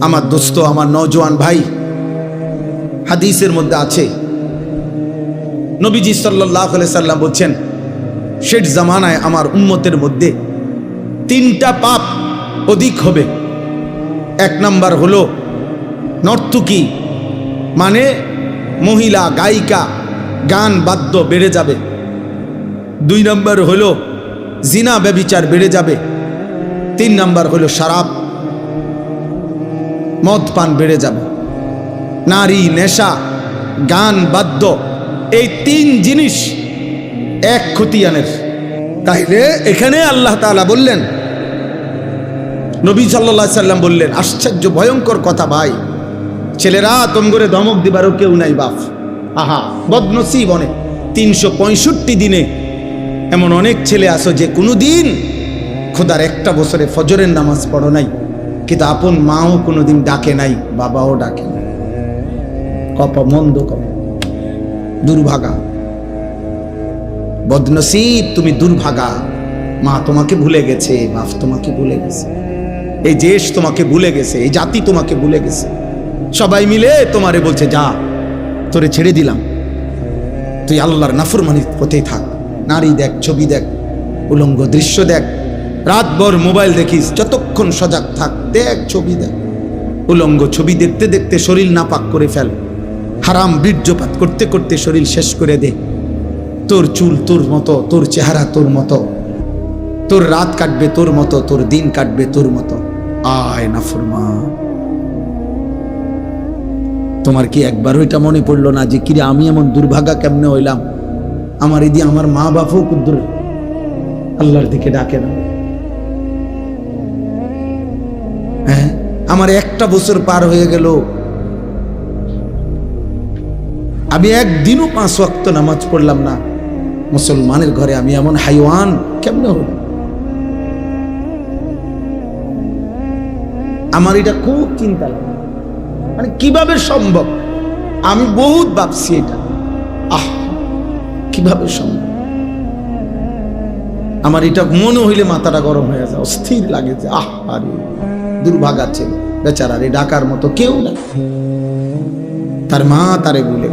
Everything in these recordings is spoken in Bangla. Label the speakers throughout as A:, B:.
A: আমার দোস্ত, আমার নজওয়ান ভাই, হাদিসের মধ্যে আছে। নবীজি সাল্লাহ সাল্লাম বলছেন, শেষ জামানায় আমার উম্মতের মধ্যে তিনটা পাপ অধিক হবে। এক নাম্বার হলো নর্তুকি মানে মহিলা, গায়িকা, গান বাদ্য বেড়ে যাবে। দুই নাম্বার হলো জিনা ব্যবিচার বেড়ে যাবে। তিন নাম্বার হলো শারাব মদ পান বেড়ে যাবে। নারী, নেশা, গান, বাদ্য, এই তিন জিনিস এক খতিয়ানের। তাইলে এখানে আল্লাহ তাআলা বললেন, নবী সাল্লাহ সাল্লাম বললেন, আশ্চর্য, ভয়ঙ্কর কথা ভাই। ছেলেরা করে ধমক দিবারও কেউ নাই বাপ। আহা, বদনসিব অনেক। তিনশো পঁয়ষট্টি দিনে এমন অনেক ছেলে আসো যে কোনো দিন খোদার একটা বছরে ফজরের নামাজ পড়ো নাই। কিন্তু আপন মাও কোনোদিন ডাকে নাই, বাবাও ডাকে কপ মন্দ কপ। দুর্ভাগা। বদনসিব, তুমি দুর্ভাগা। মা তোমাকে ভুলে গেছে, বাপ তোমাকে ভুলে গেছে। এই দেশ তোমাকে ভুলে গেছে, এই জাতি তোমাকে ভুলে গেছে। সবাই মিলে তোমারে বলছে, যা, তোরে ছেড়ে দিলাম। তুই আল্লাহর নাফরমানির পথেই থাক। নারী দেখ, ছবি দেখ, উলঙ্গ দৃশ্য দেখ রাতভর মোবাইল দেখিস, যতক্ষণ সজাগ থাক, দেখ ছবি দেখ। উলঙ্গ ছবি দেখতে দেখতে শরীর নাপাক করে ফেল। হারাম বীর্যপাত করতে করতে শরীর শেষ করে দে। তোর চুল তোর মতো, তোর চেহারা তোর মতো। তোর রাত কাটবে তোর মতো, তোর দিন কাটবে তোর মতো। আয় না ফরমা। তোমার কি একবার ওইটা মনে পড়ল না যে, কিরে আমি এমন দুর্ভাগা কেমনে হইলাম? আমার এদি আমার মা বাপও কুদ্দুর আল্লাহর দিকে ডাকে না। আমার একটা বছর পার হয়ে গেল। আমি একদিনও পাঁচ ওয়াক্ত নামাজ পড়লাম না। মুসলমানের ঘরে আমি এমন হাইওয়ান, কেমনে হল? আমার এটা খুব চিন্তা লাগে। মানে কীভাবে সম্ভব? আমি বহুত ভাবছি এটা। আহ, কীভাবে সম্ভব? আমার এটা মনে হইলে মাথাটা গরম হয়ে যায়, অস্থির লাগে যে, আহ, আরে, দুর্ভাগা ছেলে। বেচারা রে ডাকার মতো কেউ না তার মা তারে বলে,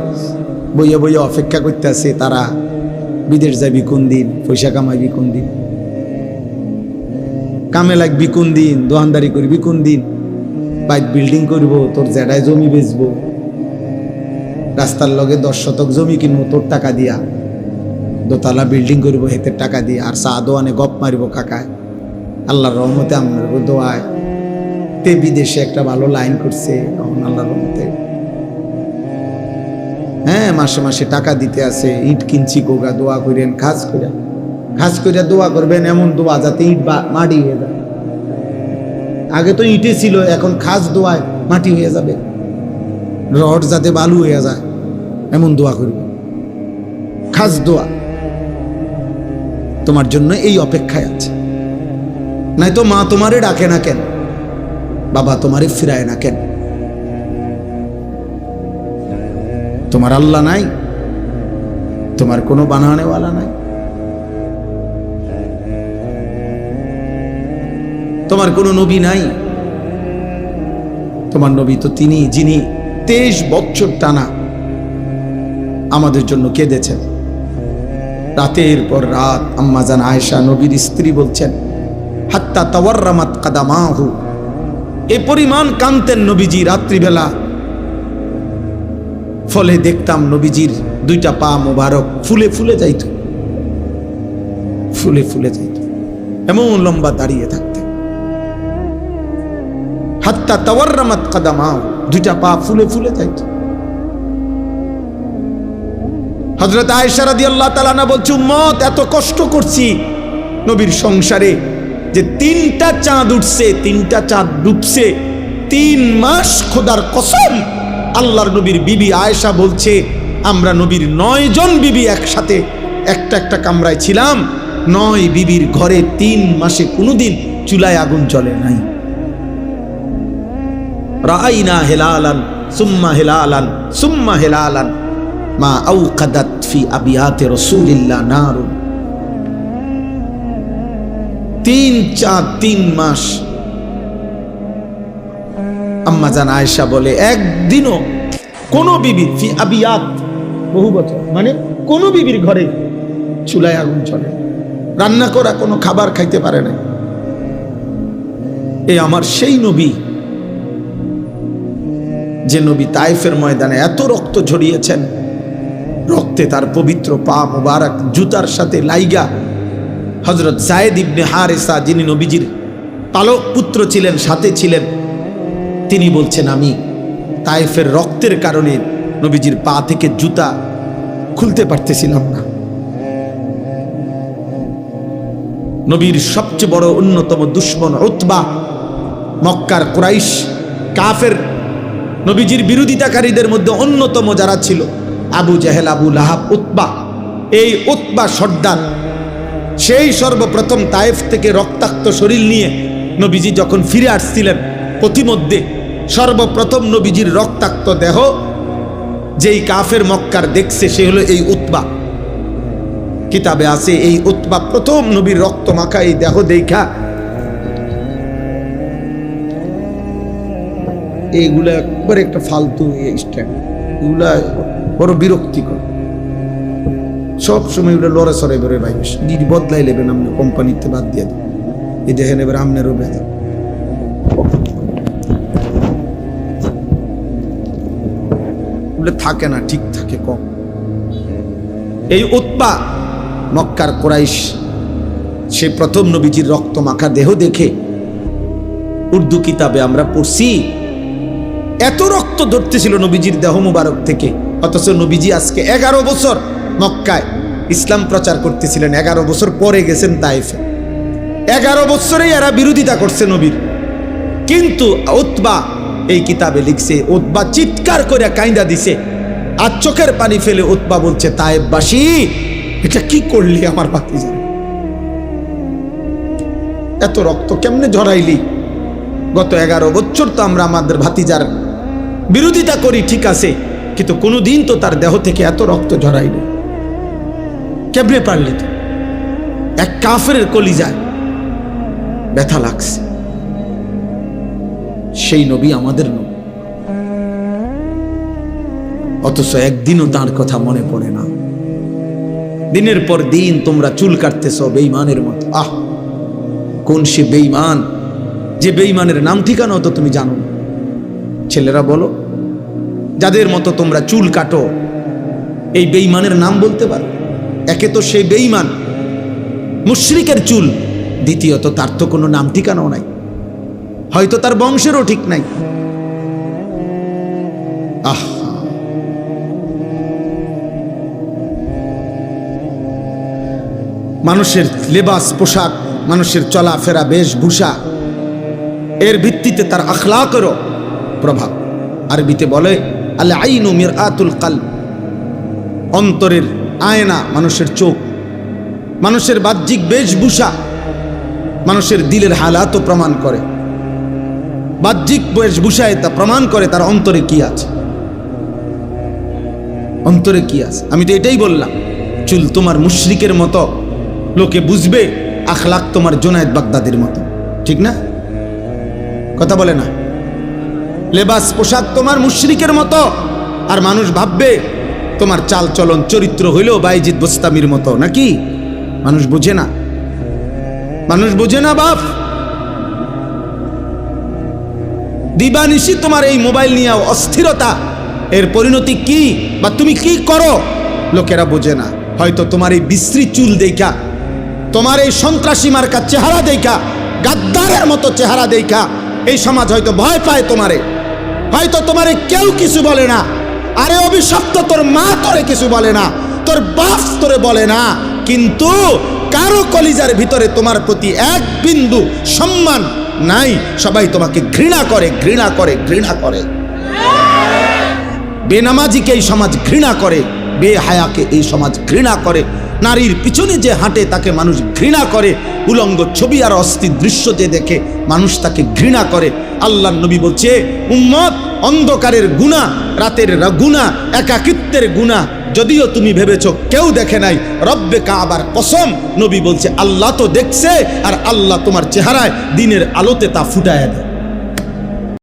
A: বইয়ে বইয়ে অপেক্ষা করতে আছে তারা, বিদেশ যাবি কোন দিন, পয়সা কামাইবি কোন দিন? কামে লাগবি কোন দিন দোকানদারি করবি কোন দিন? বাইক বিল্ডিং করব, তোর জেডায় জমি বেচবো। রাস্তার লগে দশ শতক জমি কিনবো, তোর টাকা দিয়া। দোতলা বিল্ডিং করব, হেতের টাকা দিয়ে। আর চা দোয়ানে গপ মারিব কাকায়। আল্লাহর রহমতে আমার দোয়ায় তে বিদেশে একটা ভালো লাইন করছে হ্যাঁ মাসে মাসে টাকা দিতে আছে, ইট কিনছি গোগা, দোয়া করেন, খাস করে খাস করে দোয়া করবেন, এমন দোয়া যাতে ইট মাটি হয়ে যায়। আগে তো ইটে ছিল, এখন খাস দোয়ায় মাটি হয়ে যাবে। রড যাতে বালু হয়ে যায়, এমন দোয়া করবে। খাস দোয়া। তোমার জন্য এই অপেক্ষায় আছে। নাই তো মা তোমারে ডাকে না কেন? বাবা, তোমারে ফিরায় না কেন? তোমার আল্লাহ নাই, তোমার কোনো বানানেওয়ালা নাই। তোমার কোনো নবী নাই। তোমার নবী তো তিনি, যিনি তেইশ বছর টানা আমাদের জন্য কেঁদেছেন। রাতের পর রাত আম্মাজান আয়েশা নবীর স্ত্রী বলছেন, হাত্তা তাওয়ার্রামাত কাদামাহু। এ পরিমাণ কান্তেন নবীজি রাত্রিবেলা। ফলে দেখতাম নবীজির দুইটা পা মোবারক ফুলে ফুলে যাইত। ফুলে ফুলে যাইত। এমন লম্বা দাঁড়িয়ে থাকতে। হাত্তা তাওয়ার্রামাত কাদামাহু দুইটা পা ফুলে ফুলে যাইত। হজরত রাদিয়াল্লাহু আল্লাহ তালানা বলছে, উম্মত, এত কষ্ট করছি নবীর সংসারে। যে তিনটা চাঁদ উঠছে, তিনটা চাঁদ ডুবছে, তিন মাস খোদার কসম আল্লাহর নবীর বিবি আয়েশা বলছে, আমরা নবীর নয় জন বিবি একসাথে একটা একটা কামরায় ছিলাম, নয় বিবির ঘরে তিন মাসে কোনোদিন চুলায় আগুন চলে নাই। রাইনা হেলালান, সুম্মা হেলালান সুম্মা হেলালান, মা আউকাদাত ফি আবিয়াতে রসুলিল্লাহ নারুন। তিন চার, তিন মাস। আম্মা জান আয়েশা বলে, একদিনও কোনো বিবি ফি আবিয়াত বহু বছর মানে কোনো বিবির ঘরে চুলায় আগুন চলে। রান্না করা কোনো খাবার খাইতে পারে না এ আমার সেই নবী, যে নবী তাইফের ময়দানে এত রক্ত ঝরিয়েছেন। রক্তে তার পবিত্র পা মুবারক, জুতার সাথে লাইগা হজরত জায়েদ ইবনে হারেসা, যিনি নবীজির পালক পুত্র ছিলেন, সাথে ছিলেন, তিনি বলছেন, আমি তাইফের রক্তের কারণে নবীজির পা থেকে জুতা খুলতে পারতেছিলাম না। নবীর সবচেয়ে বড় অন্যতম দুশ্মন উতবা, মক্কার কুরাইশ কাফের নবীজির বিরোধিতাকারীদের মধ্যে অন্যতম যারা ছিল, Abu Jahl, Abu Lahab, Utbah. এই উতবা সর্দার সেই সর্বপ্রথম তায়েফ থেকে রক্তাক্ত শরীর নিয়ে নবীজি যখন ফিরে আসছিলেন প্রতিমধ্যে সর্বপ্রথম নবীজির রক্তাক্ত দেহ, যেই কাফের মক্কার দেখছে সে হলো এই উতবা। কিতাবে আছে এই উতবা প্রথম নবীর রক্ত মাখা এই দেহ দেখা। এইগুলা একবার একটা ফালতু স্ট্যান্ড এগুলা বড় বিরক্তিকর। সব সময় এগুলো লড়ে সরে বেরোয় ভাই নির বদলাই নেবেন আপনি, কোম্পানিতে বাদ দিয়ে দেন। এই দেখেন এবার আমনেরও বেদা এগুলো থাকে না, ঠিক থাকে কম। এই উৎপা মক্কার কোরাইশ, সে প্রথম নবীজির রক্ত মাখা দেহ দেখে উর্দু কিতাবে আমরা পড়ছি, এত রক্ত ধরতেছিল নবীজির দেহ মুবারক থেকে, অথচ নবীজি আজকে এগারো বছর মক্কায় ইসলাম প্রচার করতেছিলেন। এগারো বছর পরে গেছেন তাইফে। এগারো বছরেই এরা বিরোধিতা করছে নবীর। কিন্তু উতবা এই কিতাবে লিখছে, উতবা চিৎকার করে কাইন্দা দিছে। আর চোখের পানি ফেলে উতবা বলছে তাইববাসী এটা কি করলি আমার বাতি এত রক্ত কেমনে ঝরাইলি? গত এগারো বছর তো আমরা আমাদের ভাতিজার বিরোধিতা করি, ঠিক আছে। কিন্তু কোনোদিন তো তার দেহ থেকে এত রক্ত ঝরাইনি। কেমনে পারলি তো? এক কাফের কলি যায় ব্যথা লাগছে। সেই নবী আমাদের নবী। অথচ একদিনও তার কথা মনে পড়ে না। দিনের পর দিন তোমরা চুল কাটতেছ বেইমানের মতো। আহ! কোন সে বেইমান যে বেইমানের নাম ঠিকানাও তো তুমি জানো ছেলেরা বলো, যাদের মতো তোমরা চুল কাটো, এই বেইমানের নাম বলতে পারো? একে তো সেই বেইমান মুশরিকের চুল। দ্বিতীয়ত, তার তো কোনো নাম ঠিকানাও নাই। হয়তো তার বংশেরও ঠিক নাই। আহ। মানুষের লেবাস, পোশাক, মানুষের চলাফেরা, বেশভূষা, এর ভিত্তিতে তার আখলাকেরও প্রভাব। আরবিতে বলে আল্লাহ আইনু মির আতুল কাল অন্তরের আয়না, মানুষের চোখ, মানুষের বাহ্যিক বেশভূষা, মানুষের দিলের হালাতও প্রমাণ করে। বাহ্যিক বেশভূষায় তা প্রমাণ করে তার অন্তরে কি আছে। অন্তরে কি আছে? আমি তো এটাই বললাম, চুল তোমার মুশরিকের মতো, লোকে বুঝবে আখলাক তোমার জোনায়েদ বাগদাদের মতো। ঠিক না? কথা বলে না। লেবাস পোশাক তোমার মুশরিকের মতো, আর মানুষ ভাববে তোমার চাল চলন চরিত্র হইলেও বাইজিৎ বোস্তামির মতো, নাকি? মানুষ বুঝে না। মানুষ বুঝে না, বাপ? দিবানিশি তোমার এই মোবাইল নিয়ে অস্থিরতা। এর পরিণতি কি বা তুমি কি করো? লোকেরা বোঝে না। হয়তো তোমার এই বিশ্রী চুল দেখা, তোমার এই সন্ত্রাসী মার্কা চেহারা দেখা, গাদ্দারের মতো চেহারা দেখা, এই সমাজ হয়তো ভয় পায় তোমারে। হয়তো তোমারে কেউ কিছু বলে না। আরে অভিশপ্ত, তোর মা তোরে কিছু বলে না, তোর বাপ তোরে বলে না, কিন্তু কারও কলিজার ভিতরে তোমার প্রতি এক বিন্দু সম্মান নাই। সবাই তোমাকে ঘৃণা করে ঘৃণা করে ঘৃণা করে। বেনামাজিকে এই সমাজ ঘৃণা করে, বেহায়াকে এই সমাজ ঘৃণা করে। নারীর পিছনে যে হাঁটে, তাকে মানুষ ঘৃণা করে। উলঙ্গ ছবি আর অস্থির দৃশ্য যে দেখে, মানুষ তাকে ঘৃণা করে। আল্লাহ নবী বলছে, উম্মত অন্ধকারের গুণা, রাতের গুণা, একাকিত্বের গুণা। যদিও তুমি ভেবেছ, কেউ দেখে নাই, রব্বে কাবার কসম, নবী বলছে, আল্লাহ তো দেখছে, আর আল্লাহ তোমার চেহারায় দিনের আলোতে তা ফুটায় দেয়।